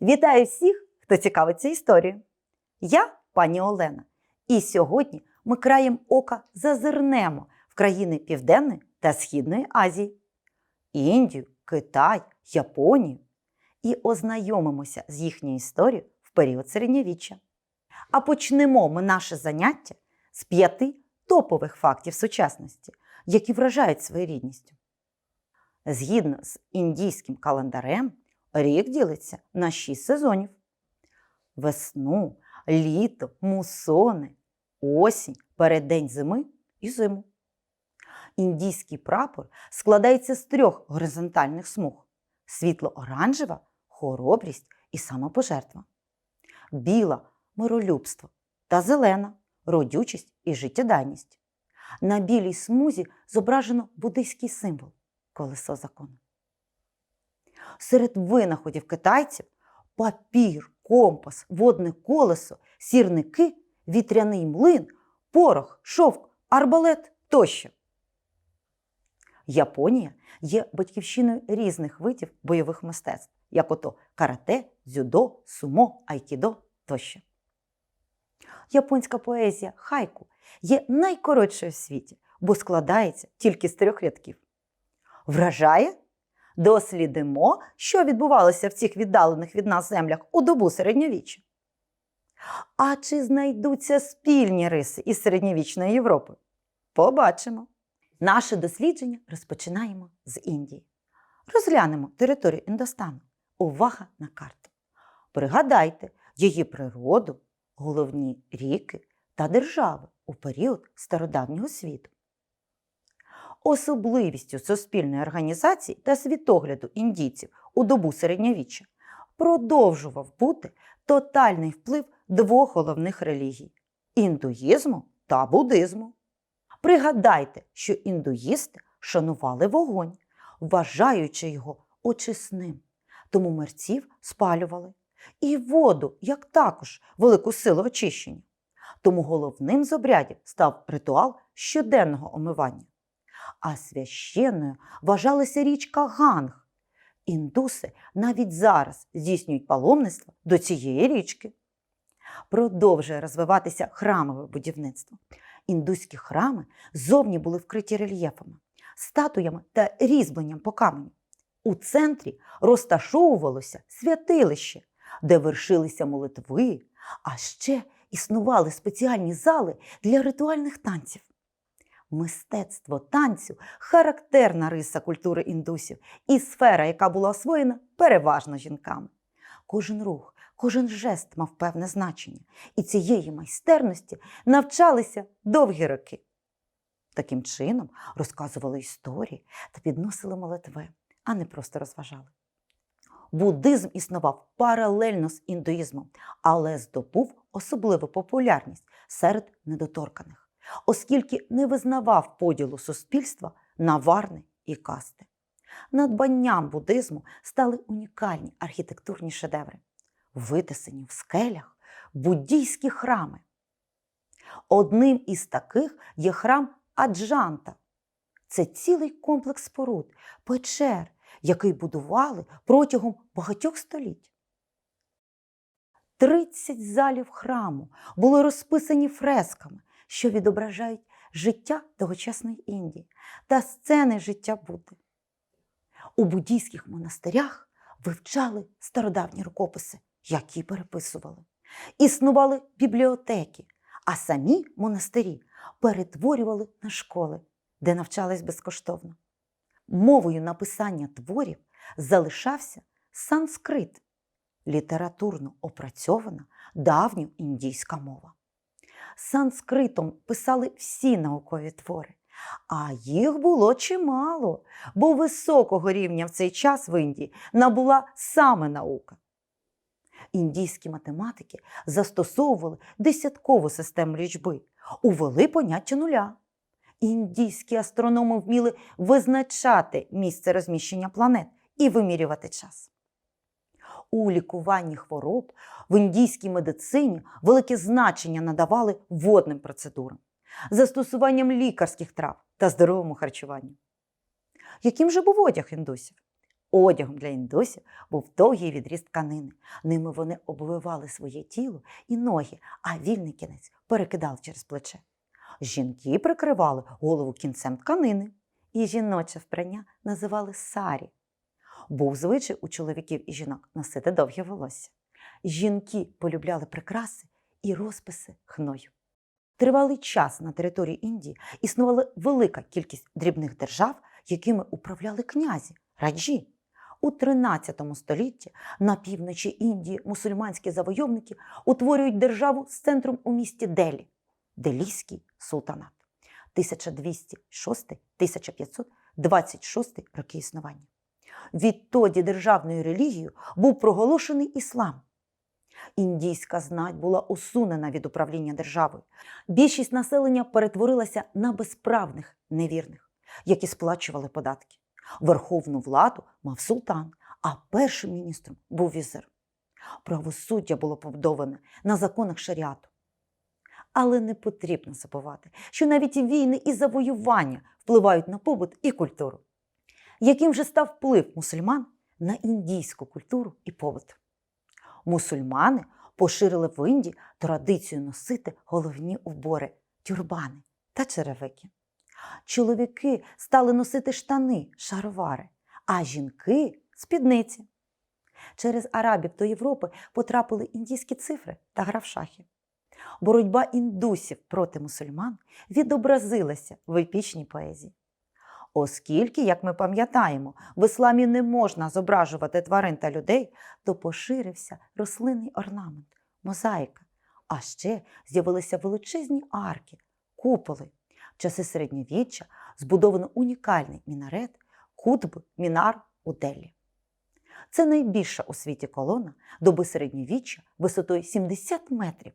Вітаю всіх, хто цікавиться історією. Я пані Олена, і сьогодні ми краєм ока зазирнемо в країни Південної та Східної Азії, Індію, Китай, Японію і ознайомимося з їхньою історією в період середньовіччя. А почнемо ми наше заняття з п'яти топових фактів сучасності, які вражають своєрідністю. Згідно з індійським календарем, рік ділиться на шість сезонів: весну, літо, мусони, осінь, переддень зими і зиму. Індійський прапор складається з трьох горизонтальних смуг: світло-оранжева, хоробрість і самопожертва, біла миролюбство та зелена родючість і життєдайність. На білій смузі зображено буддийський символ колесо закону. Серед винаходів китайців папір, компас, водне колесо, сірники, вітряний млин, порох, шовк, арбалет тощо. Японія є батьківщиною різних видів бойових мистецтв, як ото карате, дзюдо, сумо, айкідо тощо. Японська поезія хайку є найкоротшою в світі, бо складається тільки з трьох рядків. Вражає? Дослідимо, що відбувалося в цих віддалених від нас землях у добу середньовіччя. А чи знайдуться спільні риси із середньовічної Європи? Побачимо. Наше дослідження розпочинаємо з Індії. Розглянемо територію Індостану. Увага на карту. Пригадайте її природу, головні ріки та держави у період стародавнього світу. Особливістю суспільної організації та світогляду індійців у добу середньовіччя продовжував бути тотальний вплив двох головних релігій індуїзму та буддизму. Пригадайте, що індуїсти шанували вогонь, вважаючи його очисним, тому мерців спалювали, і воду, як також велику силу очищення. Тому головним з обрядів став ритуал щоденного омивання. А священною вважалася річка Ганг. Індуси навіть зараз здійснюють паломництво до цієї річки. Продовжує розвиватися храмове будівництво. Індуські храми зовні були вкриті рельєфами, статуями та різьбленням по каменю. У центрі розташовувалося святилище, де вершилися молитви, а ще існували спеціальні зали для ритуальних танців. Мистецтво танцю характерна риса культури індусів і сфера, яка була освоєна переважно жінками. Кожен рух, кожен жест мав певне значення, і цієї майстерності навчалися довгі роки. Таким чином розказували історії та підносили молитви, а не просто розважали. Буддизм існував паралельно з індуїзмом, але здобув особливу популярність серед недоторканих, оскільки не визнавав поділу суспільства на варни і касти. Надбанням буддизму стали унікальні архітектурні шедеври, витисані в скелях буддійські храми. Одним із таких є храм Аджанта. Це цілий комплекс споруд, печер, який будували протягом багатьох століть. 30 залів храму були розписані фресками, що відображають життя тогочасної Індії та сцени життя Будди. У буддійських монастирях вивчали стародавні рукописи, які переписували. Існували бібліотеки, а самі монастирі перетворювали на школи, де навчались безкоштовно. Мовою написання творів залишався санскрит, літературно опрацьована давньоіндійська мова. Санскритом писали всі наукові твори, а їх було чимало, бо високого рівня в цей час в Індії набула саме наука. Індійські математики застосовували десяткову систему лічби, увели поняття нуля. Індійські астрономи вміли визначати місце розміщення планет і вимірювати час. У лікуванні хвороб в індійській медицині велике значення надавали водним процедурам, застосуванням лікарських трав та здоровому харчуванню. Яким же був одяг індусів? Одягом для індусів був довгий відріз тканини. Ними вони обвивали своє тіло і ноги, а вільний кінець перекидали через плече. Жінки прикривали голову кінцем тканини, і жіноче вбрання називали сарі. Був звичай у чоловіків і жінок носити довге волосся. Жінки полюбляли прикраси і розписи хною. Тривалий час на території Індії існувала велика кількість дрібних держав, якими управляли князі, раджі. У 13 столітті на півночі Індії мусульманські завойовники утворюють державу з центром у місті Делі Делійський султанат 1206-1526 роки існування. Відтоді державною релігією був проголошений іслам. Індійська знать була усунена від управління державою. Більшість населення перетворилася на безправних невірних, які сплачували податки. Верховну владу мав султан, а першим міністром був візир. Правосуддя було побудоване на законах шаріату. Але не потрібно забувати, що навіть війни і завоювання впливають на побут і культуру. Яким же став вплив мусульман на індійську культуру і побут? Мусульмани поширили в Індії традицію носити головні убори тюрбани та черевики. Чоловіки стали носити штани, шаровари, а жінки спідниці. Через Арабів до Європи потрапили індійські цифри та гра в шахи. Боротьба індусів проти мусульман відобразилася в епічній поезії. Оскільки, як ми пам'ятаємо, в ісламі не можна зображувати тварин та людей, то поширився рослинний орнамент, мозаїка. А ще з'явилися величезні арки, куполи. В часи середньовіччя збудовано унікальний мінарет Кутб Мінар у Делі. Це найбільша у світі колона доби середньовіччя висотою 70 метрів